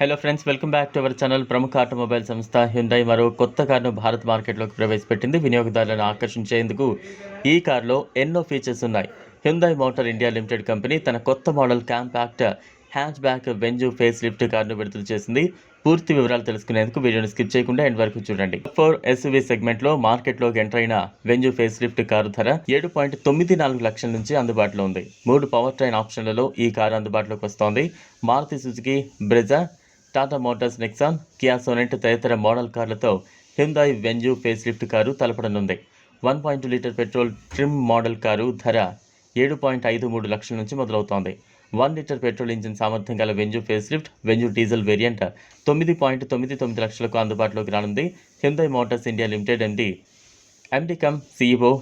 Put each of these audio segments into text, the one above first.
Hello friends welcome back to our channel ప్రముఖ automobile సంస్థ Hyundai మరో కొత్త కారును భారత్ మార్కెట్లోకి ప్రవేశపెట్టింది. వినియోగదారులను ఆకర్షించేందుకు ఈ కారులో ఎన్నో ఫీచర్స్ ఉన్నాయి. Hyundai Motor India Limited company తన కొత్త model compact hatchback Venue facelift కారును విడుదల చేసింది. పూర్తి వివరాలు తెలుసుకునేందుకు వీడియోని స్కిప్ చేయకుండా ఎండ్ వరకు చూడండి. ఫోర్ ఎస్యూవీ సెగ్మెంట్లో మార్కెట్లోకి ఎంటర్ అయిన వెంజు ఫేస్ లిఫ్ట్ కారు ధర ఏడు పాయింట్ తొమ్మిది నాలుగు లక్షల నుంచి అందుబాటులో ఉంది. మూడు పవర్ ట్రైన్ ఆప్షన్లలో ఈ కారు అందుబాటులోకి వస్తోంది. Maruti Suzuki Brezza Tata Motors Nexon Kia Sonet తదితర model కార్లతో Hyundai Venue face lift car తలపడనుంది. One point litre petrol trim model car ధర ఏడు పాయింట్ ఐదు మూడు లక్షల నుంచి మొదలవుతోంది. వన్ లీటర్ పెట్రోల్ ఇంజిన్ సామర్థ్యం గల Venue facelift Venue diesel variant తొమ్మిది పాయింట్ తొమ్మిది తొమ్మిది లక్షలకు అందుబాటులోకి రానుంది. Hyundai Motors India Limited MD MD cum CEO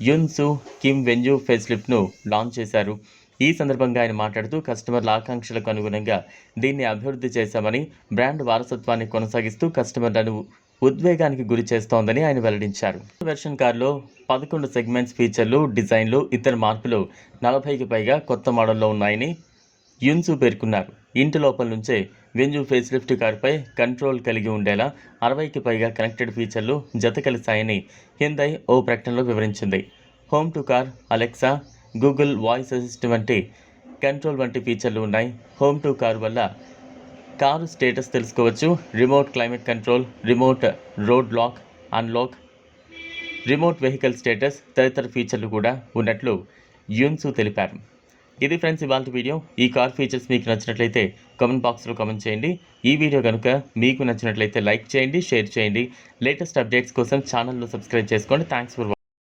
Unsoo Kim Venue facelift launch చేశారు. ఈ సందర్భంగా ఆయన మాట్లాడుతూ కస్టమర్ల ఆకాంక్షలకు అనుగుణంగా దీన్ని అభివృద్ధి చేశామని బ్రాండ్ వారసత్వాన్ని కొనసాగిస్తూ కస్టమర్లను ఉద్వేగానికి గురి చేస్తోందని ఆయన వెల్లడించారు. వెర్షన్ కారులో పదకొండు సెగ్మెంట్స్ ఫీచర్లు డిజైన్లు ఇతర మార్పులు నలభైకి పైగా కొత్త మోడల్లో ఉన్నాయని యున్సు పేర్కొన్నారు. ఇంటి లోపల నుంచే వెంజు ఫేస్ లిఫ్ట్ కారుపై కంట్రోల్ కలిగి ఉండేలా అరవైకి పైగా కనెక్టెడ్ ఫీచర్లు జత కలిశాయని హిందై ఓ ప్రకటనలో వివరించింది. Home to car Alexa Google voice assist వంటి కంట్రోల్ వంటి ఫీచర్లు ఉన్నాయి. హోమ్ టు కార్ వల్ల కారు స్టేటస్ తెలుసుకోవచ్చు. Remote climate control remote road lock unlock remote vehicle status తదితర ఫీచర్లు కూడా ఉన్నట్లు యున్సు తెలిపారు. ఇది ఫ్రెండ్స్ ఇవాళ వీడియో. ఈ కార్ ఫీచర్స్ మీకు నచ్చినట్లయితే కామెంట్ బాక్స్లో కామెంట్ చేయండి. ఈ వీడియో కనుక మీకు నచ్చినట్లయితే లైక్ చేయండి షేర్ చేయండి. లేటెస్ట్ అప్డేట్స్ కోసం ఛానల్లో సబ్స్క్రైబ్ చేసుకోండి. Thanks for